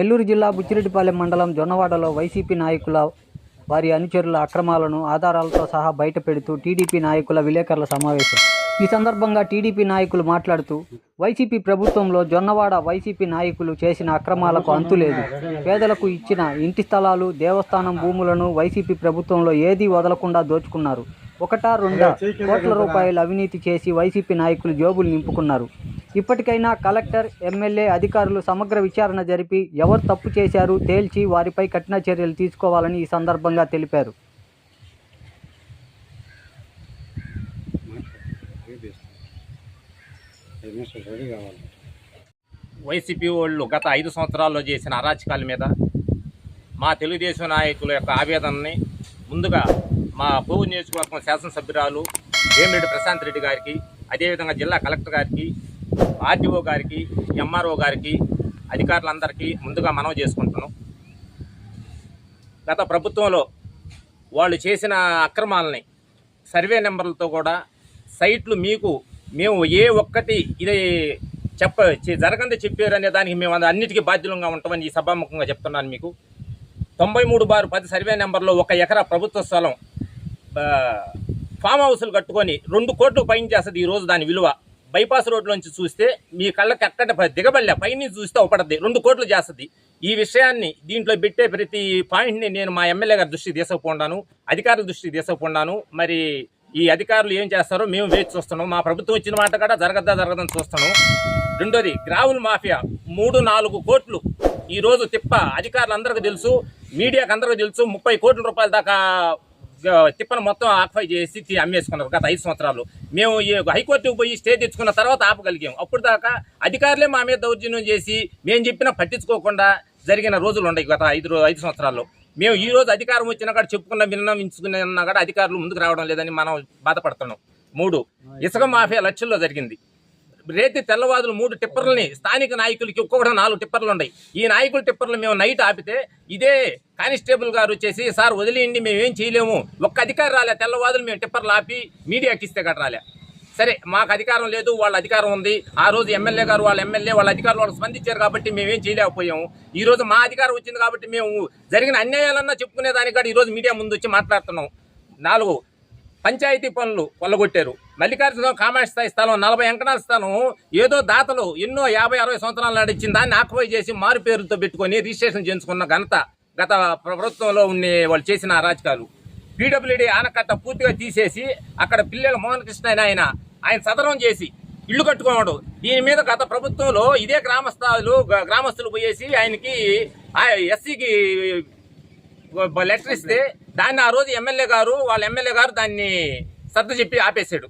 నెల్లూరు జిల్లా బుచ్చిరెడ్డిపాలెం మండలం జొన్నవాడలో వైసీపీ నాయకుల వారి అనుచరుల అక్రమాలను ఆధారాలతో సహా బయటపెడుతూ టీడీపీ నాయకుల విలేకరుల సమావేశం. ఈ సందర్భంగా టీడీపీ నాయకులు మాట్లాడుతూ వైసీపీ ప్రభుత్వంలో జొన్నవాడ వైసీపీ నాయకులు చేసిన అక్రమాలకు అంతులేదు పేదలకు ఇచ్చిన ఇంటి స్థలాలు దేవస్థానం భూములను వైసీపీ ప్రభుత్వంలో ఏదీ వదలకుండా దోచుకున్నారు. ఒకటా రెండా కోట్ల రూపాయలు అవినీతి చేసి వైసీపీ నాయకులు జోబులు నింపుకున్నారు. ఇప్పటికైనా కలెక్టర్ ఎమ్మెల్యే అధికారులు సమగ్ర విచారణ జరిపి ఎవరు తప్పు చేశారు తేల్చి వారిపై కఠిన చర్యలు తీసుకోవాలని ఈ సందర్భంగా తెలిపారు. వైసీపీ వాళ్ళు గత ఐదు సంవత్సరాల్లో చేసిన అరాచకాల మీద మా తెలుగుదేశం నాయకుల యొక్క ఆవేదనని ముందుగా మా భూ నియోజకవర్గం శాసనసభ్యురాలు వేమిరెడ్డి ప్రశాంత్ రెడ్డి గారికి అదేవిధంగా జిల్లా కలెక్టర్ గారికి ఆర్డీఓ గారికి ఎంఆర్ఓ గారికి అధికారులందరికీ ముందుగా మనవి చేసుకుంటున్నాం. గత ప్రభుత్వంలో వాళ్ళు చేసిన అక్రమాలని సర్వే నెంబర్లతో కూడా సైట్లు మీకు మేము ఏ ఒక్కటి ఇది చెప్ప జరగంది చెప్పారనే దానికి మేము అన్నిటికీ బాధ్యులంగా ఉంటామని ఈ సభాముఖంగా చెప్తున్నాను మీకు. తొంభై మూడు బారు పది సర్వే నెంబర్లో ఒక ఎకరా ప్రభుత్వ స్థలం ఫామ్ హౌస్లు కట్టుకొని రెండు కోట్లు పైన చేస్తుంది ఈ రోజు దాని విలువ. బైపాస్ రోడ్లోంచి చూస్తే మీ కళ్ళకి ఎక్కడ దిగబడలే. పైన చూస్తే ఒకటది రెండు కోట్లు చేస్తుంది. ఈ విషయాన్ని దీంట్లో పెట్టే ప్రతి పాయింట్ని నేను మా ఎమ్మెల్యే గారి దృష్టికి తీసుకుపోండాను అధికారుల దృష్టికి తీసుకుపోండాను. మరి ఈ అధికారులు ఏం చేస్తారో మేము వేచి చూస్తున్నాం. మా ప్రభుత్వం ఇచ్చిన మాట కూడా జరగద్దా జరగదని చూస్తున్నాం. రెండోది గ్రావుల్ మాఫియా మూడు నాలుగు కోట్లు. ఈరోజు తిప్ప అధికారులందరికీ తెలుసు మీడియాకి అందరికీ తెలుసు ముప్పై కోట్ల రూపాయల దాకా తిప్పను మొత్తం ఆక్యుపై చేసి అమ్మేసుకున్నారు గత ఐదు సంవత్సరాలు. మేము ఈ హైకోర్టుకు పోయి స్టే తెచ్చుకున్న తర్వాత ఆపగలిగాం. అప్పుడు దాకా అధికారులే మా మీద దౌర్జన్యం చేసి మేము చెప్పినా పట్టించుకోకుండా జరిగిన రోజులు ఉన్నాయి గత ఐదు ఐదు సంవత్సరాల్లో. మేము ఈ రోజు అధికారం వచ్చినా కూడా చెప్పుకున్న విన్నవించుకున్నా కూడా అధికారులు ముందుకు రావడం లేదని మనం బాధపడుతున్నాం. మూడు ఇసుక మాఫియా లక్షల్లో జరిగింది. రేతి తెల్లవాదులు మూడు టిప్పర్లని స్థానిక నాయకులకి ఒక్కొక్కటి నాలుగు టిప్పర్లు ఉన్నాయి. ఈ నాయకుల టిప్పర్లు మేము నైట్ ఆపితే ఇదే కానిస్టేబుల్ గారు వచ్చేసి సార్ వదిలేయండి మేము ఏం చేయలేము. ఒక్క అధికారి రాలే తెల్లవాదులు మేము టిప్పర్లు ఆపి మీడియాకి ఇస్తే గట్రా రాలే. సరే మాకు అధికారం లేదు వాళ్ళ అధికారం ఉంది. ఆ రోజు ఎమ్మెల్యే గారు వాళ్ళ ఎమ్మెల్యే వాళ్ళ అధికారులు వాళ్ళు స్పందించారు కాబట్టి మేమేం చేయలేకపోయాము. ఈ రోజు మా అధికారం వచ్చింది కాబట్టి మేము జరిగిన అన్యాయాలన్నా చెప్పుకునే దానికి కూడా ఈ రోజు మీడియా ముందు వచ్చి మాట్లాడుతున్నాం. నాలుగు పంచాయతీ పనులు కొల్లగొట్టారు. మల్లికార్జున కామాక్షి స్థాయి స్థలం నలభై ఎంకణాల స్థలం ఏదో దాతలు ఎన్నో యాభై అరవై సంవత్సరాలు నడిచిన దాన్ని ఆక్యుపై చేసి మారు పేరుతో పెట్టుకొని రిజిస్ట్రేషన్ చేయించుకున్న ఘనత. గత ప్రభుత్వంలో ఉండే వాళ్ళు చేసిన అరాచకాలు పీడబ్ల్యూడీ ఆనకట్ట పూర్తిగా తీసేసి అక్కడ పిల్లల మోహన్ కృష్ణ ఆయన ఆయన సదరం చేసి ఇల్లు కట్టుకోవడం దీని మీద గత ప్రభుత్వంలో ఇదే గ్రామస్థాలు గ్రామస్తులు పోయేసి ఆయనకి ఎస్సీకి లెటర్ ఇస్తే దాన్ని ఆ రోజు ఎమ్మెల్యే గారు వాళ్ళ ఎమ్మెల్యే గారు దాన్ని సర్దు చెప్పి ఆపేశాడు.